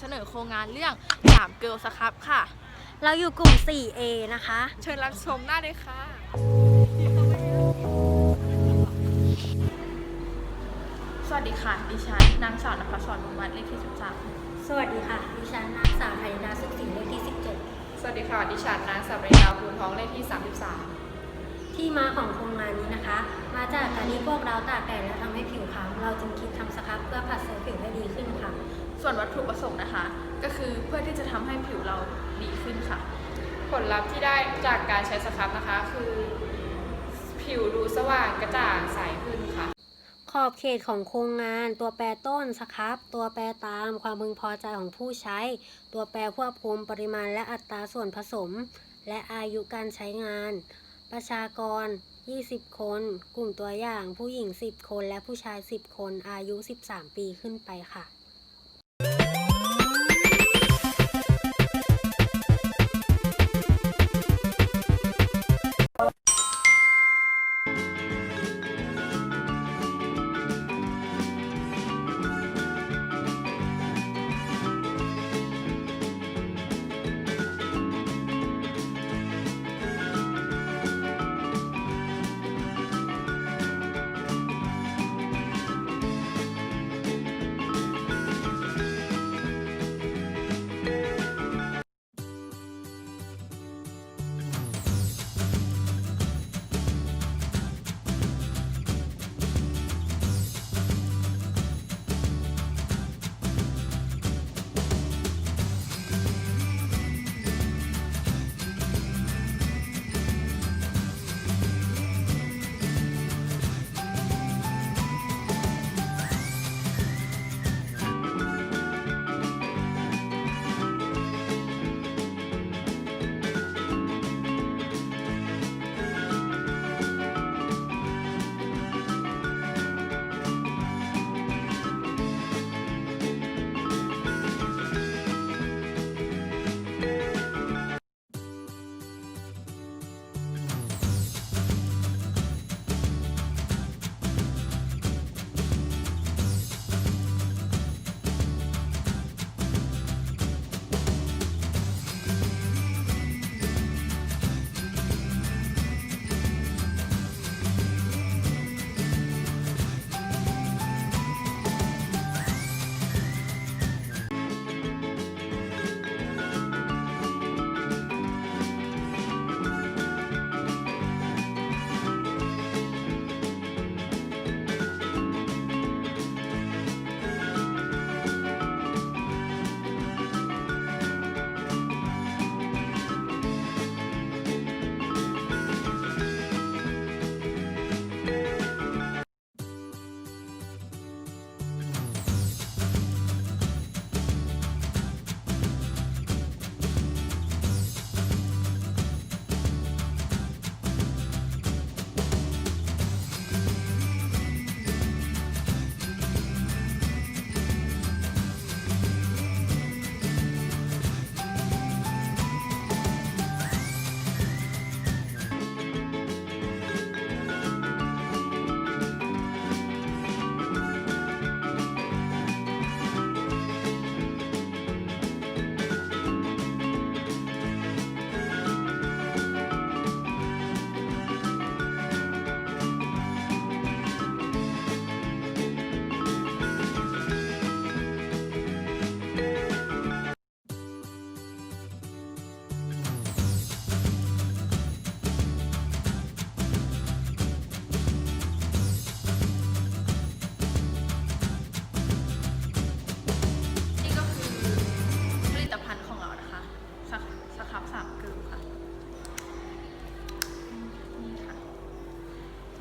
จะมานำเสนอโครงงานเรื่องสามเกิลสครับค่ะ เราอยู่กลุ่ม 4A นะคะ เชิญรับชมได้เลยค่ะ สวัสดีค่ะ ดิฉันนางสาวนภศรบุญวัฒน์เลขที่13สวัสดีค่ะ ดิฉันนางสาวไทยดาสุขศรีเลขที่ สวัสดีค่ะ ดิฉันนางสาวเรดาภูนทองเลขที่ 33 17 ที่มาของโครงงานนี้นะคะ มาจากการที่พวกเราตากแดดและทำให้ผิวขาวเราจึงคิดทำสครับเพื่อผัดเซลล์ผิวให้ดีขึ้นค่ะ ส่วนวัตถุประสงค์นะคะ ก็คือเพื่อที่จะทำให้ผิวเราดีขึ้นค่ะ ผลลัพธ์ที่ได้จากการใช้สครับนะคะ คือ ผิวดูสว่างกระจ่างใสขึ้นค่ะขอบเขตของโครงงาน ตัวแปรต้นสครับ ตัวแปรตามความพึงพอใจของผู้ใช้ ตัวแปรควบคุมปริมาณและอัตราส่วนผสม และอายุการใช้งาน ประชากร 20 คน กลุ่มตัวอย่างผู้หญิง 10 คนและผู้ชาย 10 คนอายุ 13 ปีขึ้นไปค่ะ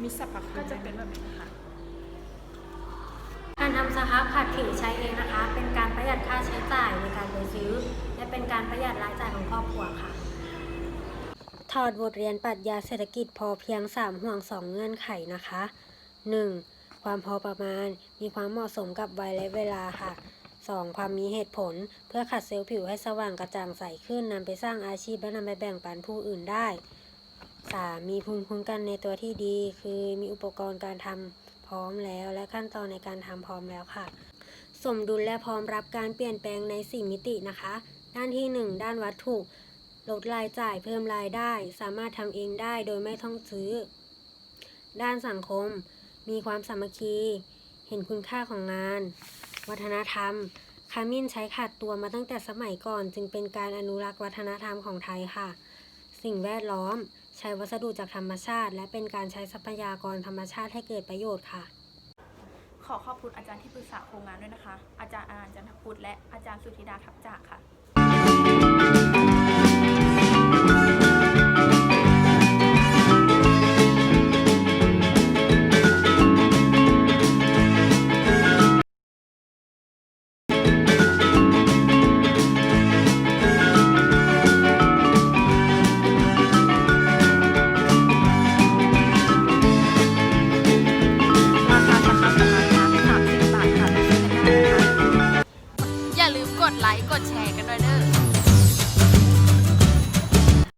มีสรรพคุก็ณจะเป็นแบบนี้นะคะการทำสครับขัดผิวใช้เองนะคะ เป็นการประหยัดค่าใช้จ่ายในการไปซื้อ และเป็นการประหยัดรายจ่ายของครอบครัวค่ะ ถอดบทเรียนปรัชญาเศรษฐกิจพอเพียง 3 ห่วง 2 เงื่อนไขนะคะ 1. ความพอประมาณมีความเหมาะสมกับวัยและเวลาค่ะ 2. ความมีเหตุผลเพื่อขัดเซลล์ผิวให้สว่างกระจ่างใสขึ้นนำไปสร้างอาชีพและนำไปแบ่งปันผู้อื่นได้ 3. มีภูมิคุ้มกันในตัวที่ดี คือมีอุปกรณ์การทำพร้อมแล้ว และขั้นตอนในการทำพร้อมแล้วค่ะ สมดุลและพร้อมรับการเปลี่ยนแปลงในสี่มิตินะคะ ด้านที่ 1 ด้านวัตถุลดรายจ่ายเพิ่มรายได้ สามารถทำเองได้โดยไม่ต้องซื้อ ด้านสังคม มีความสามัคคี เห็นคุณค่าของงาน วัฒนธรรมขมิ้นใช้ขาดตัวมาตั้งแต่สมัยก่อน จึงเป็นการอนุรักษ์วัฒนธรรมของไทยค่ะ สิ่งแวดล้อม ใช้วัสดุจากธรรมชาติ และเป็นการใช้ทรัพยากรธรรมชาติให้เกิดประโยชน์ค่ะ ขอขอบคุณอาจารย์ที่ปรึกษาโครงงานด้วยนะคะ อาจารย์อนันต์จันทพุทธและอาจารย์สุธิดาทับจากค่ะ